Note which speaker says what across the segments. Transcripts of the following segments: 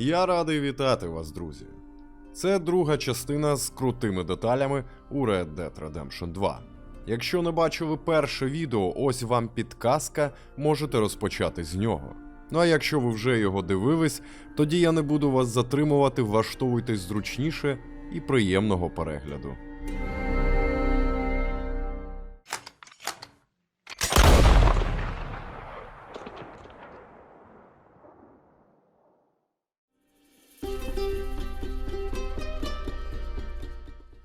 Speaker 1: Я радий вітати вас, друзі. Це друга частина з крутими деталями у Red Dead Redemption 2. Якщо не бачили перше відео, ось вам підказка, можете розпочати з нього. Ну а якщо ви вже його дивились, тоді я не буду вас затримувати, влаштовуйтесь зручніше і приємного перегляду.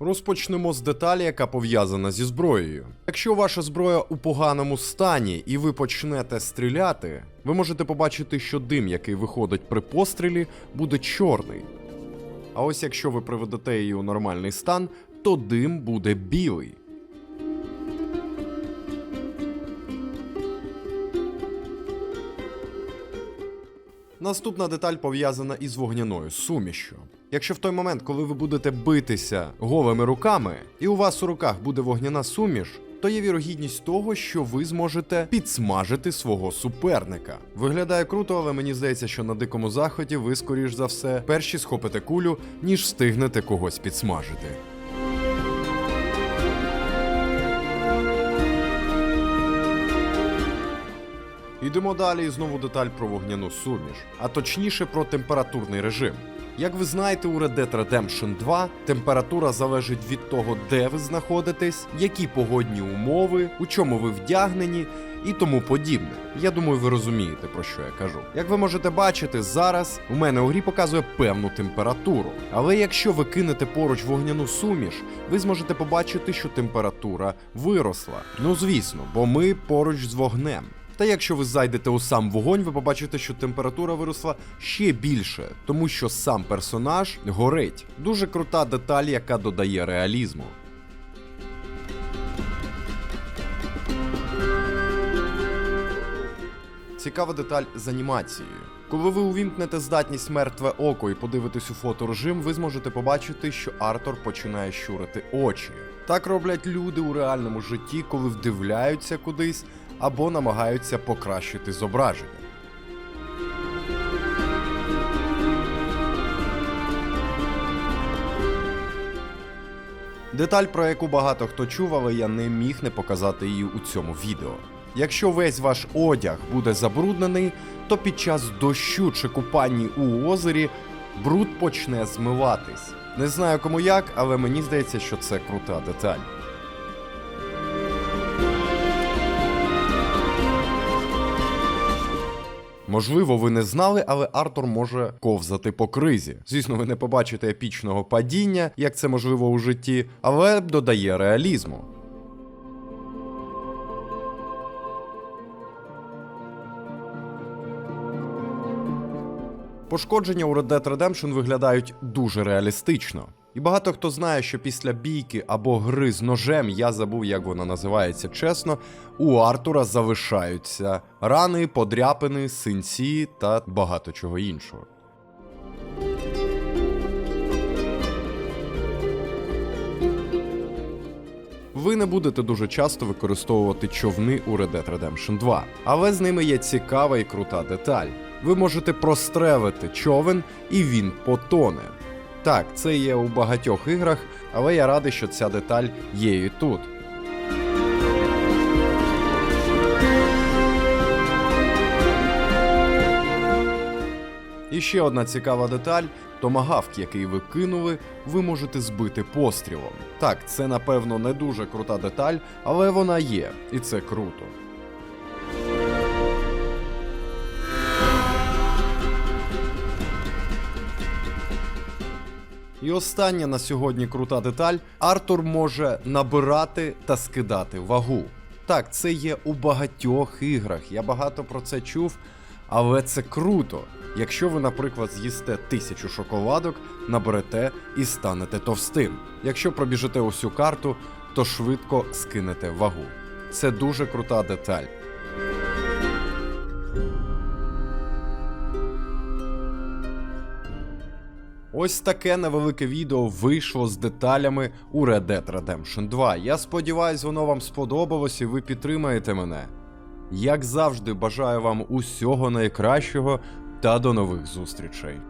Speaker 1: Розпочнемо з деталі, яка пов'язана зі зброєю. Якщо ваша зброя у поганому стані і ви почнете стріляти, ви можете побачити, що дим, який виходить при пострілі, буде чорний. А ось якщо ви приведете її у нормальний стан, то дим буде білий. Наступна деталь пов'язана із вогняною сумішшю. Якщо в той момент, коли ви будете битися голими руками, і у вас у руках буде вогняна суміш, то є вірогідність того, що ви зможете підсмажити свого суперника. Виглядає круто, але мені здається, що на дикому заході ви, скоріш за все, перші схопите кулю, ніж встигнете когось підсмажити. Йдемо далі і знову деталь про вогняну суміш, а точніше про температурний режим. Як ви знаєте, у Red Dead Redemption 2 температура залежить від того, де ви знаходитесь, які погодні умови, у чому ви вдягнені і тому подібне. Я думаю, ви розумієте, про що я кажу. Як ви можете бачити, зараз у мене у грі показує певну температуру. Але якщо ви кинете поруч вогняну суміш, ви зможете побачити, що температура виросла. Ну звісно, бо ми поруч з вогнем. Та якщо ви зайдете у сам вогонь, ви побачите, що температура виросла ще більше, тому що сам персонаж горить. Дуже крута деталь, яка додає реалізму. Цікава деталь з анімацією. Коли ви увімкнете здатність мертве око і подивитесь у фоторежим, ви зможете побачити, що Артур починає щурити очі. Так роблять люди у реальному житті, коли вдивляються кудись або намагаються покращити зображення. Деталь, про яку багато хто чув, але я не міг не показати її у цьому відео. Якщо весь ваш одяг буде забруднений, то під час дощу чи купання у озері бруд почне змиватись. Не знаю кому як, але мені здається, що це крута деталь. Можливо, ви не знали, але Артур може ковзати по кризі. Звісно, ви не побачите епічного падіння, як це можливо у житті, але додає реалізму. Пошкодження у Red Dead Redemption виглядають дуже реалістично. І багато хто знає, що після бійки або гри з ножем, я забув, як вона називається чесно, у Артура залишаються рани, подряпини, синці та багато чого іншого. Ви не будете дуже часто використовувати човни у Red Dead Redemption 2, але з ними є цікава і крута деталь. Ви можете прострелити човен і він потоне. Так, це є у багатьох іграх, але я радий, що ця деталь є і тут. І ще одна цікава деталь: томагавк, який ви кинули, ви можете збити пострілом. Так, це напевно не дуже крута деталь, але вона є, і це круто. І остання на сьогодні крута деталь: Артур може набирати та скидати вагу. Так, це є у багатьох іграх. Я багато про це чув, але це круто. Якщо ви, наприклад, з'їсте тисячу шоколадок, наберете і станете товстим. Якщо пробіжите усю карту, то швидко скинете вагу. Це дуже крута деталь. Ось таке невелике відео вийшло з деталями у Red Dead Redemption 2. Я сподіваюсь, воно вам сподобалось і ви підтримаєте мене. Як завжди, бажаю вам усього найкращого та до нових зустрічей.